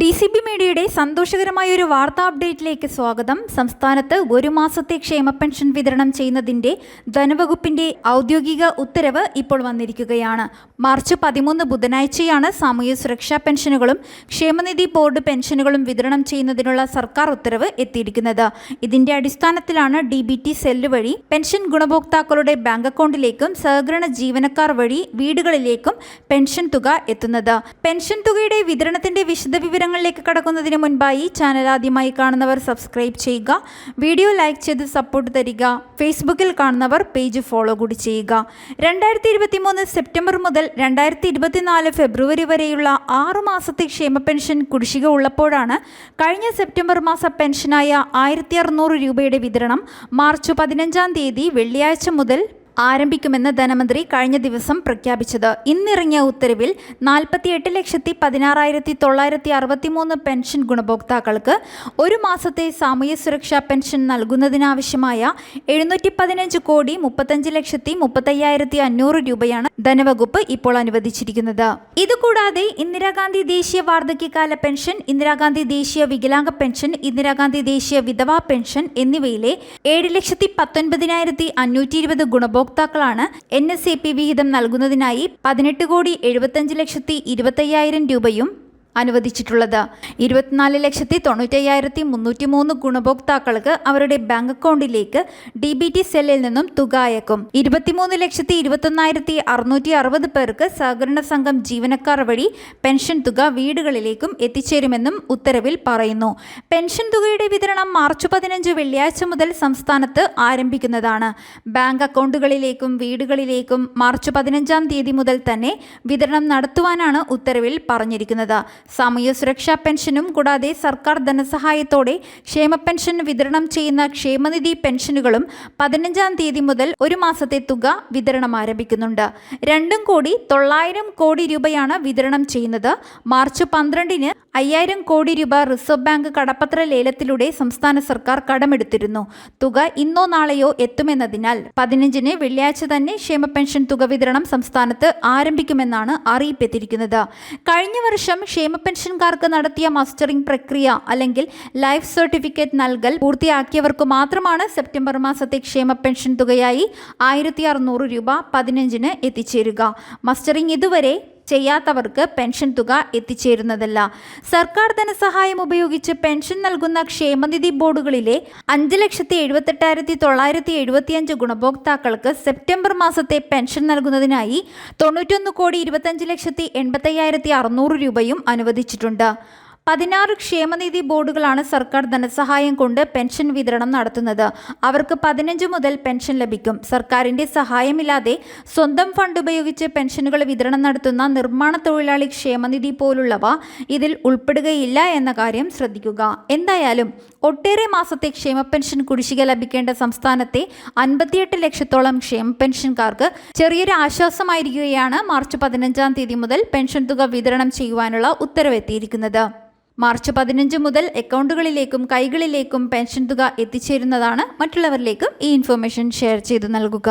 D C B മീഡിയയുടെ സന്തോഷകരമായ ഒരു വാർത്താ അപ്ഡേറ്റിലേക്ക് സ്വാഗതം. സംസ്ഥാനത്ത് ഒരു മാസത്തെ ക്ഷേമ പെൻഷൻ വിതരണം ചെയ്യുന്നതിന്റെ ധനവകുപ്പിന്റെ ഔദ്യോഗിക ഉത്തരവ് ഇപ്പോൾ വന്നിരിക്കുകയാണ്. മാർച്ച് പതിമൂന്ന് ബുധനാഴ്ചയാണ് സാമൂഹ്യ സുരക്ഷാ പെൻഷനുകളും ക്ഷേമനിധി ബോർഡ് പെൻഷനുകളും വിതരണം ചെയ്യുന്നതിനുള്ള സർക്കാർ ഉത്തരവ് എത്തിയിരിക്കുന്നത്. ഇതിന്റെ അടിസ്ഥാനത്തിലാണ് ഡി ബി ടി സെല്ല് വഴി പെൻഷൻ ഗുണഭോക്താക്കളുടെ ബാങ്ക് അക്കൗണ്ടിലേക്കും സഹകരണ ജീവനക്കാർ വഴി വീടുകളിലേക്കും പെൻഷൻ തുക എത്തുന്നത്. പെൻഷൻ തുകയുടെ വിതരണത്തിന്റെ വിതരണത്തിന്റെ വിശദവിവരങ്ങളിലേക്ക് കടക്കുന്നതിന് മുൻപായി ചാനൽ ആദ്യമായി കാണുന്നവർ സബ്സ്ക്രൈബ് ചെയ്യുക. വീഡിയോ ലൈക്ക് ചെയ്ത് സപ്പോർട്ട് തരിക. ഫേസ്ബുക്കിൽ കാണുന്നവർ പേജ് ഫോളോ കൂടി ചെയ്യുക. രണ്ടായിരത്തി ഇരുപത്തി മൂന്ന് സെപ്റ്റംബർ മുതൽ രണ്ടായിരത്തി ഇരുപത്തിനാല് ഫെബ്രുവരി വരെയുള്ള ആറു മാസത്തെ ക്ഷേമ പെൻഷൻ കുടിശ്ശിക ഉള്ളപ്പോഴാണ് കഴിഞ്ഞ സെപ്റ്റംബർ മാസ പെൻഷനായ ആയിരത്തി അറുന്നൂറ് രൂപയുടെ വിതരണം മാർച്ച് പതിനഞ്ചാം തീയതി വെള്ളിയാഴ്ച മുതൽ ആരംഭിക്കുമെന്ന് ധനമന്ത്രി കഴിഞ്ഞ ദിവസം പ്രഖ്യാപിച്ചത്. ഇന്നിറങ്ങിയ ഉത്തരവിൽ നാൽപ്പത്തിയെട്ട് ലക്ഷത്തി പതിനാറായിരത്തി തൊള്ളായിരത്തി അറുപത്തിമൂന്ന് പെൻഷൻ ഗുണഭോക്താക്കൾക്ക് ഒരു മാസത്തെ സാമൂഹ്യ സുരക്ഷാ പെൻഷൻ നൽകുന്നതിനാവശ്യമായ എഴുന്നൂറ്റി പതിനഞ്ച് കോടി മുപ്പത്തഞ്ച് ലക്ഷത്തി മുപ്പത്തയ്യായിരത്തി അഞ്ഞൂറ് രൂപയാണ് ധനവകുപ്പ് ഇപ്പോൾ അനുവദിച്ചിരിക്കുന്നത്. ഇതുകൂടാതെ ഇന്ദിരാഗാന്ധി ദേശീയ വാർദ്ധക്യകാല പെൻഷൻ ഇന്ദിരാഗാന്ധി ദേശീയ വികലാംഗ പെൻഷൻ ഇന്ദിരാഗാന്ധി ദേശീയ വിധവാ പെൻഷൻ എന്നിവയിലെ ഏഴ് ലക്ഷത്തി പത്തൊൻപതിനായിരത്തി അഞ്ഞൂറ്റി ഇരുപത് ഗുണഭോക്താക്കളാണ് എൻ എസ് എ പി വിഹിതം നൽകുന്നതിനായി പതിനെട്ട് കോടി എഴുപത്തഞ്ച് ലക്ഷത്തി ഇരുപത്തയ്യായിരം രൂപയും അനുവദിച്ചിട്ടുള്ളത്. ഇരുപത്തിനാല് ലക്ഷത്തി തൊണ്ണൂറ്റയ്യായിരത്തി മുന്നൂറ്റി മൂന്ന് ഗുണഭോക്താക്കൾക്ക് അവരുടെ ബാങ്ക് അക്കൗണ്ടിലേക്ക് ഡി ബി ടി സെല്ലിൽ നിന്നും തുക അയക്കും. ഇരുപത്തിമൂന്ന് ലക്ഷത്തി ഇരുപത്തൊന്നായിരത്തി അറുന്നൂറ്റി അറുപത് പേർക്ക് സഹകരണ സംഘം ജീവനക്കാർ വഴി പെൻഷൻ തുക വീടുകളിലേക്കും എത്തിച്ചേരുമെന്നും ഉത്തരവിൽ പറയുന്നു. പെൻഷൻ തുകയുടെ വിതരണം മാർച്ച് പതിനഞ്ച് വെള്ളിയാഴ്ച മുതൽ സംസ്ഥാനത്ത് ആരംഭിക്കുന്നതാണ്. ബാങ്ക് അക്കൗണ്ടുകളിലേക്കും വീടുകളിലേക്കും മാർച്ച് പതിനഞ്ചാം തീയതി മുതൽ തന്നെ വിതരണം നടത്തുവാനാണ് ഉത്തരവിൽ പറഞ്ഞിരിക്കുന്നത്. സാമൂഹ്യ സുരക്ഷാ പെൻഷനും കൂടാതെ സർക്കാർ ധനസഹായത്തോടെ ക്ഷേമ പെൻഷൻ വിതരണം ചെയ്യുന്ന ക്ഷേമനിധി പെൻഷനുകളും പതിനഞ്ചാം തീയതി മുതൽ ഒരു മാസത്തെ തുക വിതരണം ആരംഭിക്കുന്നുണ്ട്. രണ്ടും കോടി തൊള്ളായിരം കോടി രൂപയാണ് വിതരണം ചെയ്യുന്നത്. മാർച്ച് പന്ത്രണ്ടിന് അയ്യായിരം കോടി രൂപ റിസർവ് ബാങ്ക് കടപ്പത്ര ലേലത്തിലൂടെ സംസ്ഥാന സർക്കാർ കടമെടുത്തിരുന്നു. തുക ഇന്നോ നാളെയോ എത്തുമെന്നതിനാൽ പതിനഞ്ചിന് വെള്ളിയാഴ്ച തന്നെ ക്ഷേമ പെൻഷൻ തുക വിതരണം സംസ്ഥാനത്ത് ആരംഭിക്കുമെന്നാണ് അറിയിപ്പെത്തിയിരിക്കുന്നത് കഴിഞ്ഞ വർഷം ക്ഷേമ പെൻഷൻകാർക്ക് നടത്തിയ മസ്റ്ററിംഗ് പ്രക്രിയ അല്ലെങ്കിൽ ലൈഫ് സർട്ടിഫിക്കറ്റ് നൽകൽ പൂർത്തിയാക്കിയവർക്ക് മാത്രമാണ് സെപ്റ്റംബർ മാസത്തെ ക്ഷേമ പെൻഷൻ തുകയായി ആയിരത്തി രൂപ പതിനഞ്ചിന് എത്തിച്ചേരുക. മസ്റ്ററിംഗ് ഇതുവരെ ചെയ്യാത്തവർക്ക് പെൻഷൻ തുക എത്തിച്ചേരുന്നതല്ല. സർക്കാർ ധനസഹായം ഉപയോഗിച്ച് പെൻഷൻ നൽകുന്ന ക്ഷേമനിധി ബോർഡുകളിലെ അഞ്ച് ലക്ഷത്തി എഴുപത്തെട്ടായിരത്തി തൊള്ളായിരത്തി എഴുപത്തിയഞ്ച് ഗുണഭോക്താക്കൾക്ക് സെപ്റ്റംബർ മാസത്തെ പെൻഷൻ നൽകുന്നതിനായി തൊണ്ണൂറ്റൊന്ന് കോടി ഇരുപത്തഞ്ച് ലക്ഷത്തി എൺപത്തയ്യായിരത്തി അറുന്നൂറ് രൂപയും അനുവദിച്ചിട്ടുണ്ട്. പതിനാറ് ക്ഷേമനിധി ബോർഡുകളാണ് സർക്കാർ ധനസഹായം കൊണ്ട് പെൻഷൻ വിതരണം നടത്തുന്നത്. അവർക്ക് പതിനഞ്ച് മുതൽ പെൻഷൻ ലഭിക്കും. സർക്കാരിന്റെ സഹായമില്ലാതെ സ്വന്തം ഫണ്ട് ഉപയോഗിച്ച് പെൻഷനുകൾ വിതരണം നടത്തുന്ന നിർമ്മാണ തൊഴിലാളി ക്ഷേമനിധി പോലുള്ളവ ഇതിൽ ഉൾപ്പെടുകയില്ല എന്ന കാര്യം ശ്രദ്ധിക്കുക. എന്തായാലും ഒട്ടേറെ മാസത്തെ ക്ഷേമ പെൻഷൻ കുടിശ്ശിക ലഭിക്കേണ്ട സംസ്ഥാനത്തെ അൻപത്തിയെട്ട് ലക്ഷത്തോളം ക്ഷേമ പെൻഷൻകാർക്ക് ചെറിയൊരു ആശ്വാസമായിരിക്കുകയാണ് മാർച്ച് പതിനഞ്ചാം തീയതി മുതൽ പെൻഷൻ തുക വിതരണം ചെയ്യുവാനുള്ള ഉത്തരവെത്തിയിരിക്കുന്നത് മാർച്ച് പതിനഞ്ച് മുതൽ അക്കൗണ്ടുകളിലേക്കും കൈകളിലേക്കും പെൻഷൻ തുക എത്തിച്ചേരുന്നതാണ് മറ്റുള്ളവരിലേക്കും ഈ ഇൻഫർമേഷൻ ഷെയർ ചെയ്തു നൽകുക.